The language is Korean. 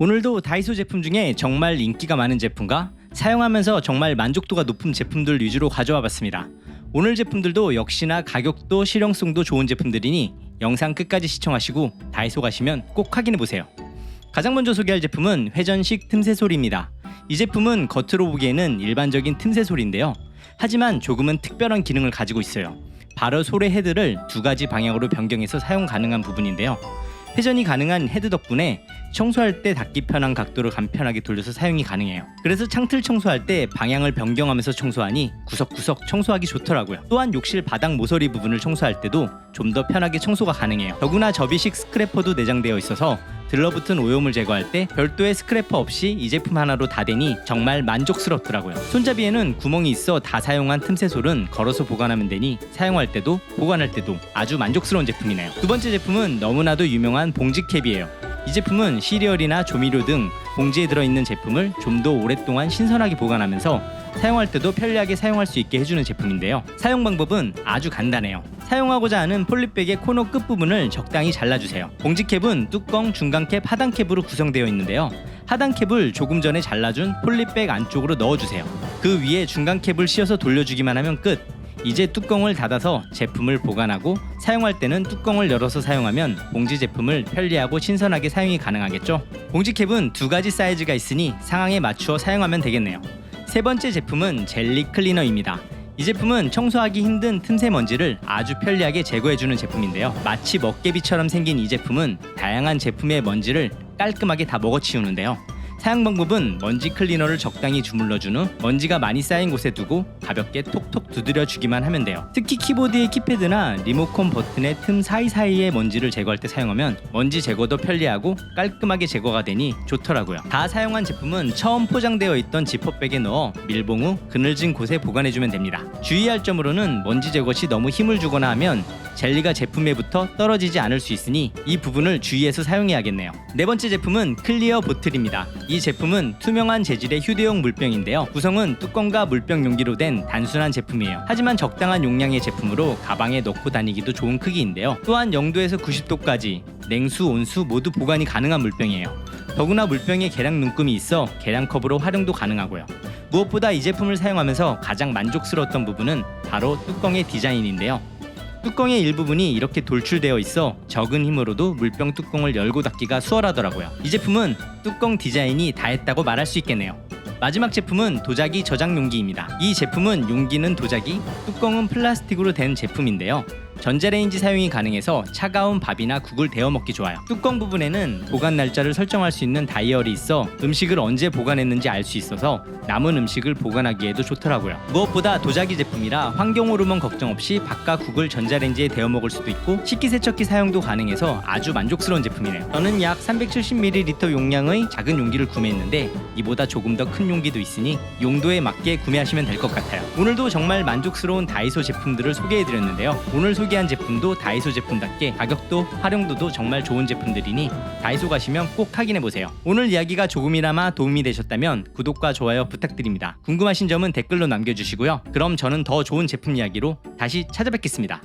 오늘도 다이소 제품 중에 정말 인기가 많은 제품과 사용하면서 정말 만족도가 높은 제품들 위주로 가져와 봤습니다. 오늘 제품들도 역시나 가격도 실용성도 좋은 제품들이니 영상 끝까지 시청하시고 다이소 가시면 꼭 확인해 보세요. 가장 먼저 소개할 제품은 회전식 틈새소리입니다. 이 제품은 겉으로 보기에는 일반적인 틈새소리인데요. 하지만 조금은 특별한 기능을 가지고 있어요. 바로 소래 헤드를 두 가지 방향으로 변경해서 사용 가능한 부분인데요. 회전이 가능한 헤드 덕분에 청소할 때 닿기 편한 각도를 간편하게 돌려서 사용이 가능해요. 그래서 창틀 청소할 때 방향을 변경하면서 청소하니 구석구석 청소하기 좋더라고요. 또한 욕실 바닥 모서리 부분을 청소할 때도 좀 더 편하게 청소가 가능해요. 더구나 접이식 스크래퍼도 내장되어 있어서 들러붙은 오염을 제거할 때 별도의 스크래퍼 없이 이 제품 하나로 다 되니 정말 만족스럽더라고요. 손잡이에는 구멍이 있어 다 사용한 틈새솔은 걸어서 보관하면 되니 사용할 때도 보관할 때도 아주 만족스러운 제품이네요. 두 번째 제품은 너무나도 유명한 봉지캡이에요. 이 제품은 시리얼이나 조미료 등 봉지에 들어있는 제품을 좀 더 오랫동안 신선하게 보관하면서 사용할 때도 편리하게 사용할 수 있게 해주는 제품인데요. 사용 방법은 아주 간단해요. 사용하고자 하는 폴리백의 코너 끝부분을 적당히 잘라주세요. 봉지 캡은 뚜껑, 중간 캡, 하단 캡으로 구성되어 있는데요. 하단 캡을 조금 전에 잘라준 폴리백 안쪽으로 넣어주세요. 그 위에 중간 캡을 씌워서 돌려주기만 하면 끝. 이제 뚜껑을 닫아서 제품을 보관하고 사용할 때는 뚜껑을 열어서 사용하면 봉지 제품을 편리하고 신선하게 사용이 가능하겠죠. 봉지 캡은 두 가지 사이즈가 있으니 상황에 맞추어 사용하면 되겠네요. 세 번째 제품은 젤리 클리너입니다. 이 제품은 청소하기 힘든 틈새 먼지를 아주 편리하게 제거해주는 제품인데요. 마치 먹개비처럼 생긴 이 제품은 다양한 제품의 먼지를 깔끔하게 다 먹어치우는데요. 사용 방법은 먼지 클리너를 적당히 주물러준 후 먼지가 많이 쌓인 곳에 두고 가볍게 톡톡 두드려 주기만 하면 돼요. 특히 키보드의 키패드나 리모컨 버튼의 틈 사이사이의 먼지를 제거할 때 사용하면 먼지 제거도 편리하고 깔끔하게 제거가 되니 좋더라고요. 다 사용한 제품은 처음 포장되어 있던 지퍼백에 넣어 밀봉 후 그늘진 곳에 보관해주면 됩니다. 주의할 점으로는 먼지 제거 시 너무 힘을 주거나 하면 젤리가 제품에 붙어 떨어지지 않을 수 있으니 이 부분을 주의해서 사용해야겠네요. 네 번째 제품은 클리어 보틀입니다. 이 제품은 투명한 재질의 휴대용 물병인데요. 구성은 뚜껑과 물병 용기로 된 단순한 제품이에요. 하지만 적당한 용량의 제품으로 가방에 넣고 다니기도 좋은 크기인데요. 또한 0도에서 90도까지 냉수, 온수 모두 보관이 가능한 물병이에요. 더구나 물병에 계량 눈금이 있어 계량컵으로 활용도 가능하고요. 무엇보다 이 제품을 사용하면서 가장 만족스러웠던 부분은 바로 뚜껑의 디자인인데요. 뚜껑의 일부분이 이렇게 돌출되어 있어 적은 힘으로도 물병 뚜껑을 열고 닫기가 수월하더라고요. 이 제품은 뚜껑 디자인이 다 했다고 말할 수 있겠네요. 마지막 제품은 도자기 저장 용기입니다. 이 제품은 용기는 도자기, 뚜껑은 플라스틱으로 된 제품인데요. 전자레인지 사용이 가능해서 차가운 밥이나 국을 데워 먹기 좋아요. 뚜껑 부분에는 보관 날짜를 설정할 수 있는 다이얼이 있어 음식을 언제 보관했는지 알 수 있어서 남은 음식을 보관하기에도 좋더라고요. 무엇보다 도자기 제품이라 환경 호르몬 걱정 없이 밥과 국을 전자레인지에 데워 먹을 수도 있고 식기세척기 사용도 가능해서 아주 만족스러운 제품이네요. 저는 약 370ml 용량의 작은 용기를 구매했는데 이보다 조금 더 큰 용기도 있으니 용도에 맞게 구매하시면 될 것 같아요. 오늘도 정말 만족스러운 다이소 제품들을 소개해드렸는데요. 오늘 소개한 제품도 다이소 제품답게 가격도 활용도도 정말 좋은 제품들이니 다이소 가시면 꼭 확인해 보세요. 오늘 이야기가 조금이나마 도움이 되셨다면 구독과 좋아요 부탁드립니다. 궁금하신 점은 댓글로 남겨주시고요. 그럼 저는 더 좋은 제품 이야기로 다시 찾아뵙겠습니다.